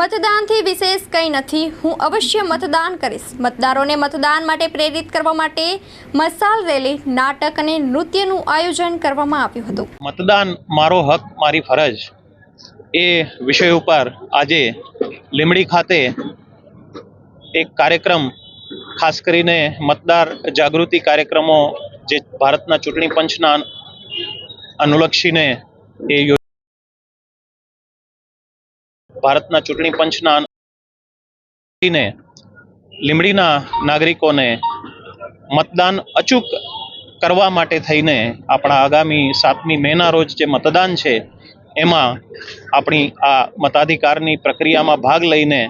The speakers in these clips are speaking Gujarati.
મતદાનથી વિશેષ કંઈ નથી. હું અવશ્ય મતદાન કરીશ. મતદારોને મતદાન માટે પ્રેરિત કરવા માટે મસાલ રેલી, નાટક અને નૃત્યનું આયોજન કરવામાં આવ્યું હતું. મતદાન મારો હક, મારી ફરજ એ વિષય ઉપર આજે લીમડી ખાતે એક કાર્યક્રમ, ખાસ કરીને મતદાર જાગૃતિ કાર્યક્રમો જે ભારતના ચૂંટણી પંચના અનુલક્ષીને એ ભારતના ચૂંટણી પંચના લીમડીના નાગરિકોને મતદાન અચૂક કરવા માટે થઈને આપણા આગામી સાતમી મેના રોજ જે મતદાન છે, એમાં આપણી આ મતાધિકારની પ્રક્રિયામાં ભાગ લઈને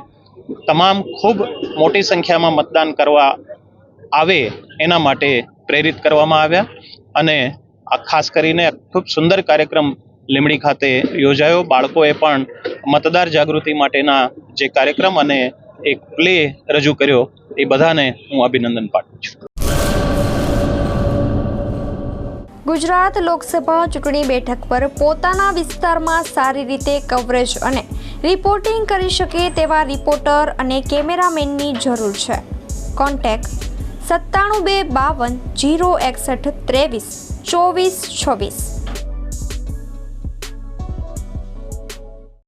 તમામ ખૂબ મોટી સંખ્યામાં મતદાન કરવા આવે એના માટે પ્રેરિત કરવામાં આવ્યા અને આ ખાસ કરીને ખૂબ સુંદર કાર્યક્રમ લીમડી ખાતે યોજાયો. બાળકોએ પણ મતદાર જાગૃતિ માટેના જે કાર્યક્રમ અને એક પ્લે રજૂ કર્યો, એ બધાને હું અભિનંદન પાઠવું છું. ગુજરાત લોકસભા ચૂંટણી બેઠક પર પોતાના વિસ્તારમાં સારી રીતે કવરેજ અને રિપોર્ટિંગ કરી શકે તેવા રિપોર્ટર અને કેમેરામેનની જરૂર છે. કોન્ટેક્ટ સત્તાણું બે બાવન જીરો એકસઠ ત્રેવીસ ચોવીસ છવ્વીસ.